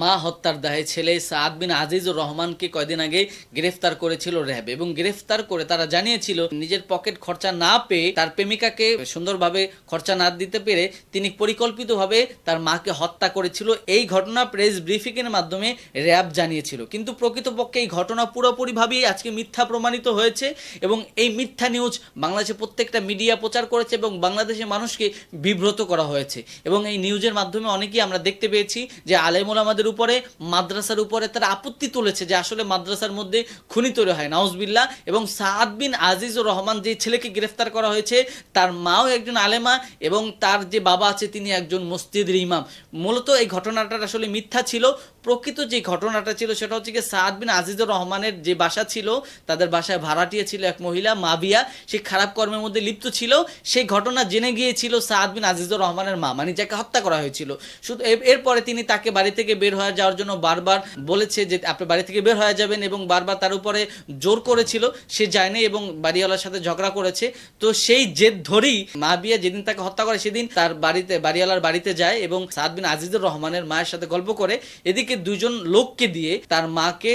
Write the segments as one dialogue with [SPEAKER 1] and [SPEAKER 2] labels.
[SPEAKER 1] মা হত্যার দায়ে ছেলে সাদ বিন আজিজুর রহমানকে কয়দিন আগে গ্রেফতার করেছিল র্যাব এবং গ্রেফতার করে তারা জানিয়েছিল নিজের পকেট খরচা না পেয়ে তার প্রেমিকাকে সুন্দরভাবে খরচা না দিতে পেরে তিনি পরিকল্পিতভাবে তার মাকে হত্যা করেছিল। এই ঘটনা প্রেস ব্রিফিংয়ের মাধ্যমে র্যাব জানিয়েছিল। কিন্তু প্রকৃতপক্ষে এই ঘটনা পুরোপুরিভাবেই আজকে মিথ্যা প্রমাণিত হয়েছে এবং এই মিথ্যা নিউজ বাংলাদেশে প্রত্যেকটা মিডিয়া প্রচার করেছে এবং বাংলাদেশের মানুষকে বিব্রত করা হয়েছে। এবং এই নিউজের মাধ্যমে অনেকেই আমরা দেখতে পেয়েছি যে আলেমুল আমাদের উপরে, মাদ্রাসার উপরে তারা আপত্তি তুলেছে যে আসলে মাদ্রাসার মধ্যে খুনি তৈরি হয়। নাউজবিল্লা এবং সাদ বিন আজিজুর রহমান যে ছেলেকে গ্রেফতার করা হয়েছে, তার মাও একজন আলেমা এবং তার যে বাবা আছে, তিনি একজন মসজিদের ইমাম। মূলত এই ঘটনাটা আসলে মিথ্যা ছিল। প্রকৃত যে ঘটনাটা ছিল, সেটা হচ্ছে কি সাদ বিন আজিজুর রহমানের যে বাসা ছিল, তাদের বাসায় ভাড়াটিয়ে ছিল এক মহিলা, মাবিয়া। সে খারাপ কর্মের মধ্যে লিপ্ত ছিল। সেই ঘটনা জেনে গিয়েছিল সাদ বিন আজিজুর রহমানের মা মানে যাকে হত্যা করা হয়েছিল। শুধু এরপরে তিনি তাকে বাড়ি থেকে বের হয়ে যাওয়ার জন্য বারবার বলেছে যে আপনি বাড়ি থেকে বের হয়ে যাবেন এবং বারবার তার উপরে জোর করেছিল। সে যায়নি এবং বাড়িওয়ালার সাথে ঝগড়া করেছে। তো সেই জেদ ধরেই মা বিয়া যেদিন তাকে হত্যা করে সেদিন তার বাড়িতে, বাড়িওয়ালার বাড়িতে যায় এবং সাদ বিন আজিজুর রহমানের মায়ের সাথে গল্প করে। এদিকে দুজন লোককে দিয়ে তার মাকে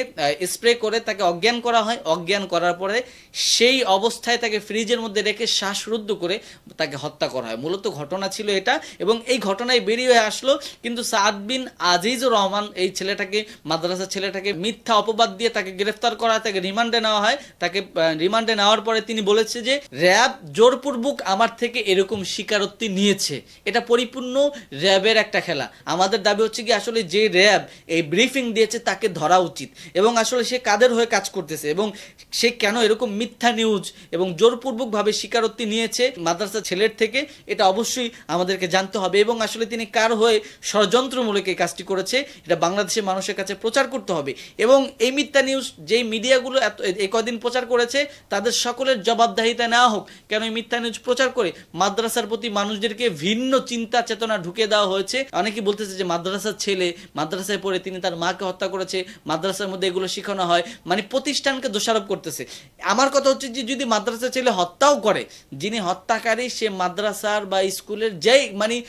[SPEAKER 1] স্প্রে করে তাকে অজ্ঞান করা হয়। অজ্ঞান করার পরে সেই অবস্থায় তাকে ফ্রিজের মধ্যে রেখে শ্বাসরুদ্ধ করে তাকে হত্যা করা হয়। মূলত ঘটনা ছিল এটা এবং এই ঘটনায় বেরিয়ে আসলো কিন্তু সাদ বিন আজিজুর রহমান এই ছেলেটাকে, মাদ্রাসার ছেলেটাকে মিথ্যা অপবাদ দিয়ে তাকে গ্রেফতার করা, তাকে রিমান্ডে নেওয়া হয়। তাকে রিমান্ডে নেওয়ার পরে তিনি বলেছে যে, র্যাব জোরপূর্বক আমার থেকে এরকম স্বীকারোক্তি নিয়েছে। এটা পরিপূর্ণ র্যাবের একটা খেলা। আমাদের দাবি হচ্ছে কি, আসলে যে র্যাব এই ব্রিফিং দিয়েছে তাকে ধরা উচিত এবং আসলে সে কাদের হয়ে কাজ করতেছে এবং সে কেন এরকম মিথ্যা নিউজ এবং জোরপূর্বকভাবে স্বীকারোক্তি নিয়েছে মাদ্রাসা ছেলের থেকে, এটা অবশ্যই আমাদেরকে জানতে হবে এবং আসলে তিনি কার হয়ে ষড়যন্ত্রমূলক এই কাজটি করেছে এটা বাংলাদেশের মানুষের কাছে প্রচার করতে হবে। এবং এই মিথ্যা নিউজ যেই মিডিয়াগুলো এত এই কদিন প্রচার করেছে, তাদের সকলের জবাবদাহিতা নেওয়া হোক। কেন এই মিথ্যা নিউজ প্রচার করে? মাদ্রাসার প্রতি মানুষদেরকে ভিন্ন চিন্তা চেতনা ঢুকে দেওয়া হয়েছে। অনেকে বলতেছে যে মাদ্রাসার ছেলে, মাদ্রাসায় পড়ে তিনি তার মাকে হত্যা করেছে, মাদ্রাসার মধ্যে এগুলো শেখানো হয়। মানে প্রতিষ্ঠানকে দোষারোপ করতেছে। আমার কথা হচ্ছে যে যদি মাদ্রাসার ছেলে হত্যাও করে, যিনি হত্যাকারী, সে মাদ্রাসার বা স্কুলের যেই মানে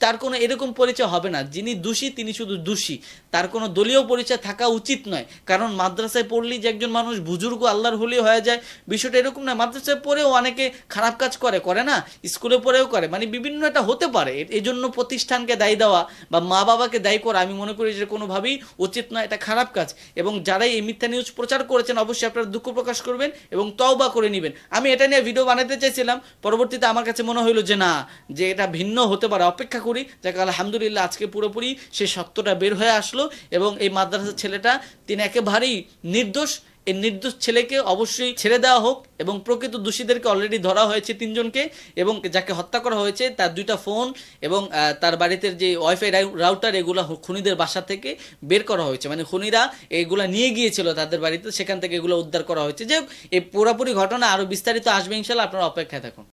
[SPEAKER 1] তার কোনো এরকম পরিচয় হবে না। যিনি দোষী, তিনি শুধু দোষী। তার কোনো দলীয় পরিচয় থাকা উচিত নয়। কারণ মাদ্রাসায় পড়লেই যে একজন মানুষ বুজুর্গ, আল্লাহর হলি হয়ে যায়, বিষয়টা এরকম নয়। মাদ্রাসায় পড়েও অনেকে খারাপ কাজ করে করে না? স্কুলে পড়েও করে। মানে বিভিন্ন এটা হতে পারে। এই জন্য প্রতিষ্ঠানকে দায়ী দেওয়া বা মা বাবাকে দায়ী করা আমি মনে করি যে কোনোভাবেই উচিত নয়। এটা খারাপ কাজ। এবং যারাই এই মিথ্যা নিউজ প্রচার করেছেন, অবশ্যই আপনারা দুঃখ প্রকাশ করবেন এবং তওবা করে নেবেন। আমি এটা নিয়ে ভিডিও বানাতে চাইছিলাম। পরবর্তীতে আমার কাছে মনে হইল যে না, যে এটা ভিন্ন হতে পারে। অপেক্ষা করি। যাকে, আলহামদুলিল্লাহ, আজকে পুরোপুরি সেই সত্যটা বের হয়ে আসলো এবং এই মাদ্রাসার ছেলেটা, তিনি একেবারেই নির্দোষ। এই নির্দোষ ছেলেকে অবশ্যই ছেড়ে দেওয়া হোক এবং প্রকৃত দোষীদেরকে অলরেডি ধরা হয়েছে তিনজনকে এবং যাকে হত্যা করা হয়েছে তার দুইটা ফোন এবং তার বাড়িতে যে ওয়াইফাই রাউটার, এগুলো খুনিদের বাসা থেকে বের করা হয়েছে। মানে খুনিরা এগুলো নিয়ে গিয়েছিল তাদের বাড়িতে, সেখান থেকে এগুলো উদ্ধার করা হয়েছে। যে এই পুরোপুরি ঘটনা আরও বিস্তারিত আসবে ইনশাল্লাহ আপনারা অপেক্ষায় থাকুন।